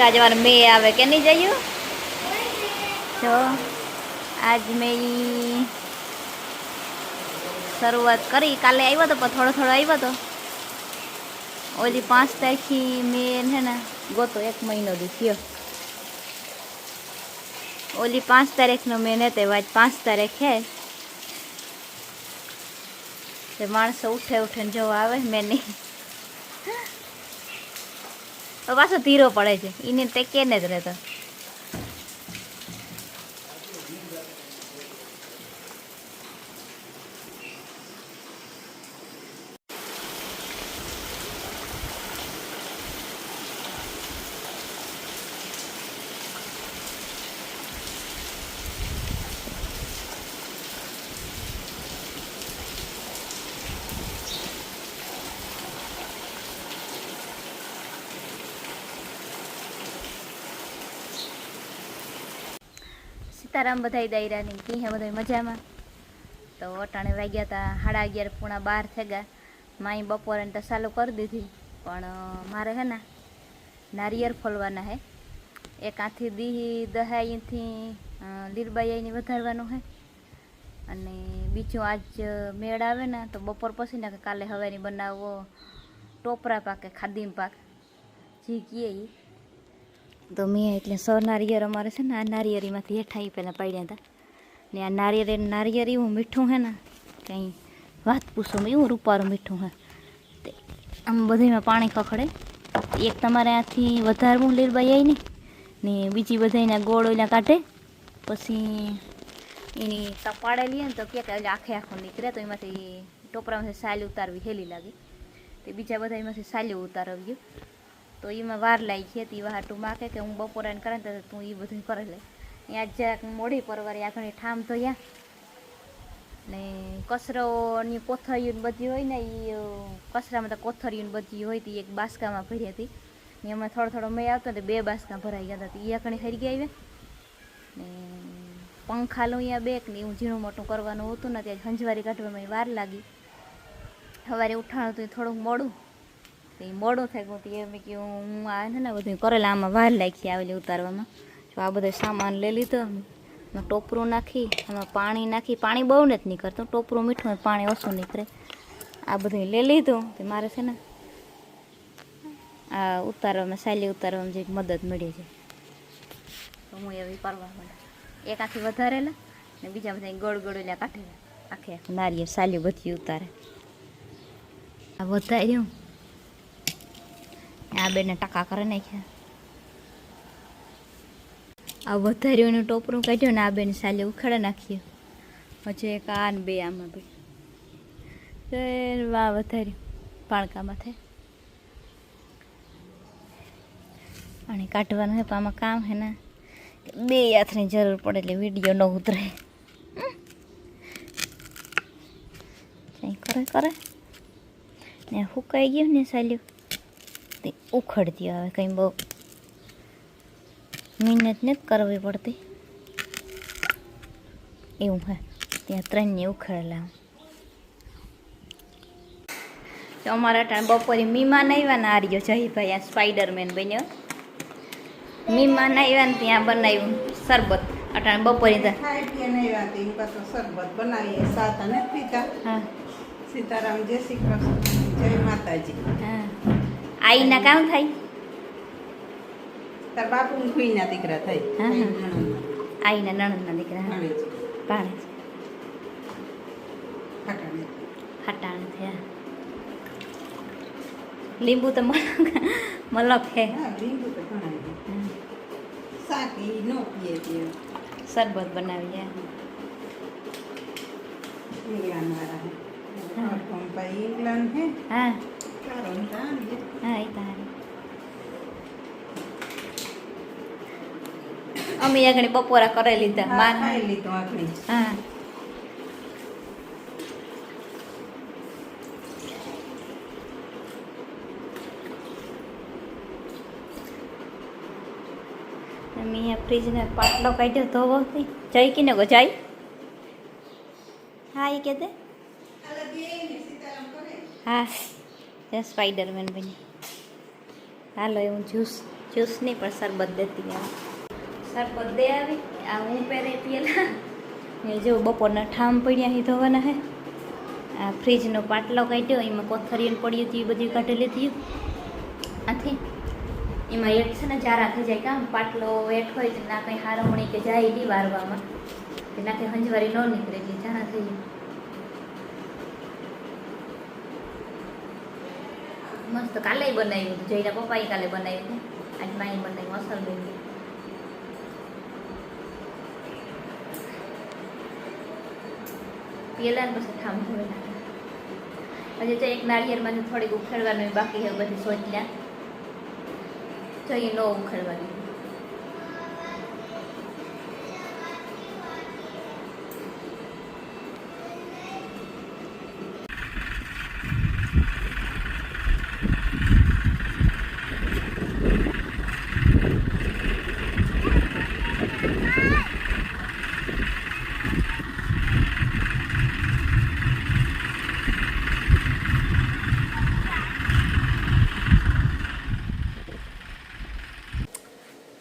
તો આજે મારે મે આવે કે નહીં જયું તો આજ મેં શરૂઆત કરી. કાલે આવ્યો તો, પણ થોડો થોડો આવ્યો તો. ઓલી પાંચ તારીખથી મેં છે ને, ગોતો, એક મહિનો દી થયો. ઓલી પાંચ તારીખનો મેં નહોતો આજ પાંચ તારીખ છે તે માણસો ઉઠે ઉઠે જવા આવે, મેં નહીં. તો પાછો ધીરો પડે છે. એને તે કેને જ રહેતો. સીતારામ બધાય દાયરાની. કી હે બધા મજામાં? તો અટાણે વાગ્યા હતા સાડા અગિયાર, પૂણા બાર થઈ ગયા માઈ બપોરે તો ચાલુ કરી દીધી. પણ મારે હે ને નારિયેળ ફોલવાના હે. એક આથી દીહી દહાઈથી લીલબાઈની વધારવાનું હે. અને બીજું આજ મેળ આવે ને તો બપોર પછી ને કાલે હવેની બનાવવો ટોપરા પાકે, ખાદીમ પાક. જી કીએ તો મેં એટલે સો નારિયેળ અમારે છે ને આ નારિયેરીમાંથી હેઠા ઈ પહેલાં પડ્યા હતા. ને આ નારિયેળ નારિયેળ એવું મીઠું હે ને, કંઈ વાત પૂછો એવું રૂપારું મીઠું હે. તે આમ બધીમાં પાણી ખખડે. એક તમારે આથી વધારવું લીલબાઈ આવી ને બીજી બધાના ગોળ ઓલા કાઢે. પછી એની તપાડે લઈએ ને તો કે કે આખે આખો નીકળે, તો એમાંથી ટોપરામાંથી સાલી ઉતારવી હેલી લાગી. તે બીજા બધા એમાંથી સાલી ઉતારવ્યું તો એમાં વાર લાગી છે ખેતી તું માકે કે હું બપોરે કરે ને તો તું એ બધું કરે લે. ત્યાં જરાક મોડી પરવારી, આ ઘણી ઠામ તો ને કચરોની કોથળીઓ ને બધી હોય ને એ કચરામાં તો કોથળીઓને બધી હોય તે, એક બાસકામાં ભરી હતી. ને એમાં થોડો થોડો મેં આવતો ને બે બાસકા ભરાઈ ગયા હતા. એ આખણી હરી ગયા આવ્યા ને પંખા લઉં અહીંયા બેક ને એવું ઝીણું મોટું કરવાનું હતું ને, ત્યાં હંજવારી કાઢવામાં વાર લાગી. સવારે ઉઠાણું હતું થોડુંક મોડું. તો એ મોડું થઈ ગયું તો એ મેં કહ્યું હું આ છે ને બધું કરેલા, આમાં વાર લાગી આવેલી ઉતારવામાં. જો આ બધો સામાન લઈ લીધો, એમાં ટોપરું નાખી, એમાં પાણી નાખી. પાણી બહુ નથી નીકળતું, ટોપરું મીઠું પાણી ઓછું નીકળે. આ બધું લઈ લીધું, તે મારે છે ને આ ઉતારવામાં સાલી ઉતારવામાં જે મદદ મળી છે. તો હું એવી કરવા માંડે. એક આખી વધારેલા ને બીજા બધા ગોળ ગોળેલા કાઢેલા. આખે આખું નારિયેળ સાલ્યું બધી ઉતારે. આ વધાર્યું. આ બેને ટકા કરી નાખ્યા. આ વધારીઓનું ટોપરું કાઢ્યું ને આ બેને સાલી ઉખાડે નાખ્યું. પછી એક આ ને બે આમાં બે. વા વધાર્યું, પાણકામાં થાય. અને કાઢવાનું હે પણ આમાં કામ હે ને. બે હાથની જરૂર પડે એટલે વીડિયો ન ઉતરે કરે કરે. ને સુકાઈ ગયું ને સાલ્યું. તે ઉખડતી આવે કંઈ બહુ મહેનત નથી કરવી પડતી. એવું હે ત્યાં ત્રણને ઉખડેલા. તો અમારા ટાણે બપોરે મીમાન આવ્યા ને આર્યો જયભાઈ આ સ્પાઈડરમેન બન્યો. મીમાન આવ્યા ને ત્યાં બનાવ્યું શરબત. અટાણે બપોરે શરબત બનાવીએ સાતા નથી પીતા હા. સીતારામ જય શ્રી કૃષ્ણ જય માતાજી. આઈના કામ થાય. તાર બાપુ ખુઈના દીકરા થાય. આઈના નણંદના દીકરા. ભાણે હટાણ થયા લીંબુ તો મલક હે શરબત બનાવીએ. ઇંગ્લેન્ડ વાળા હે. અમે આગળ બપોરા કરી લીધા માર ખાઈ લીધું આપણે હા અમે ફ્રીજને પાટલો કાઢ્યો ધોવોથી જઈ કિને ગો જઈ હા એ કે દે હા ત્યાં સ્પાઈડરમેન બની. હાલો હું જ્યુસ જ્યુસ નહીં પણ શરબત દેતી આવે. શરબત દે આવી. આ હું પહેરે પીએલા ને જો બપોરના ઠામ પડ્યા અહીં ધોવાના હે આ ફ્રીજનો પાટલો કાઢ્યો, એમાં કોથરીને પડ્યું હતું, એ બધું કાઢી લીધી. આથી એમાં એટ છે ને જારા થઈ જાય કામ, પાટલો એટ હોય ના કંઈ હારમણી કે જાય દી વારવામાં. કે ના કંઈ હંજવારી ન નીકળે એટલે જારા થઈ જાય. મસ્ત કાલે બનાવ્યું હતું. જઈના પપ્પાએ કાલે બનાવ્યું હતું. આજ માએ બનાવ્યું અસલ બની પેલા ને પછી ઠામ નાખ્યા હજી તો એક નાળિયેરમાં થોડીક ઉખેડવાનું બાકી છે બધી સોચલ્યા જોઈએ ન ઉખેડવાની.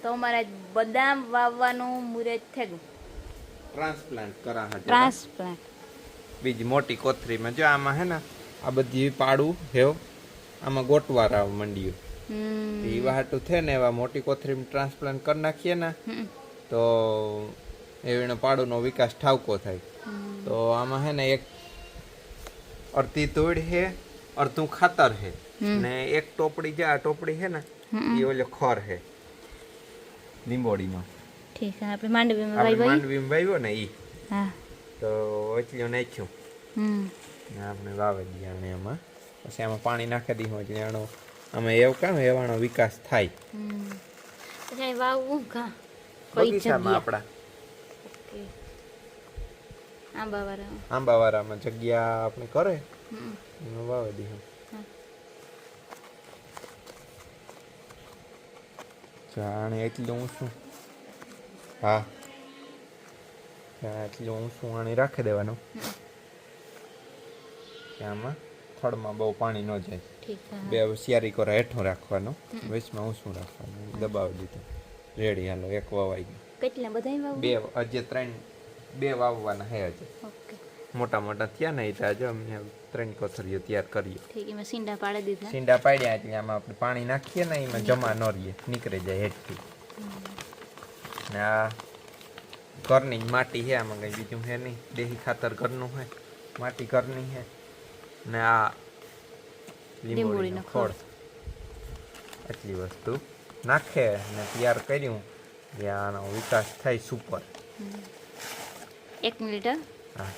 તો અમારા બદામ વાવવાનું મુરેજ થઈ ગયું. ટ્રાન્સપ્લાન્ટ કરા ટ્રાન્સપ્લાન્ટ બીજી મોટી કોથરીમાં જો આમાં હે ને આ બધી પાડું હેવ આમાં ગોટવાર આવ મંડ્યું એ વાટું છે ને એવા મોટી કોથરીમાં ટ્રાન્સપ્લાન્ટ કરી નાખીએ ને. તો એનો પાડોનો વિકાસ ઠાવકો થાય. તો આમાં હે ને એક અડધી તોડ હે અડધું ખાતર હે. ને એક ટોપડી જે આ ટોપડી હે ને એ ઓલો ખર હે. લીંબોડીનો ઠીક છે આપણે માંડવીમાં આપણે વાઈ વાઈ માંડવીમાં વાવ્યો ને ઈ. હા. તો ઓચલ્યો નાખ્યું. હમ. ને આપણે વાવી દઈએ આને એમાં. પછી આમાં પાણી નાખી દીધું એટલે એનો અમે એવું કામ એવાનો વિકાસ થાય. હમ. વાવવું કા કોઈ જગ્યા આપણા. ઓકે. આંબાવાળા આંબાવાળામાં જગ્યા આપણે કરે. વાવી દઈએ જાણે એટલું શું? હા. જાણે હું શું આણી રાખી દેવાનું? આમાં થડમાં બહુ પાણી ન જાય. બે શિયારી કોરા હેઠું રાખવાનું. હું શું રાખવાનું? દબાવી દીધું. રેડી હાલો એક વવાઈ ગયું. કેટલા બધા બે હજી ત્રણ બે વાવવાના હે હજી. મોટા મોટા થયા ને એટલે આજે અમે ત્રણ કોથળીઓ તૈયાર કરીએ. ઠીક એમાં સીંડા પાડી દીધા. સીંડા પાડ્યા એટલે આમાં આપણે પાણી નાખીએ ને એમાં જમા ન રહીએ નીકળી જાય હેઠથી. ને આ ઘરની માટી છે આમાં કંઈ બીજું છે નહીં. દેહી ખાતર ઘરનું છે માટી ઘરની છે. ને આ લીંબોળીનો ખોળ આટલી વસ્તુ નાખે ને તૈયાર કર્યું. એટલે આનો વિકાસ થાય સુપર એક મિનિટ. હા.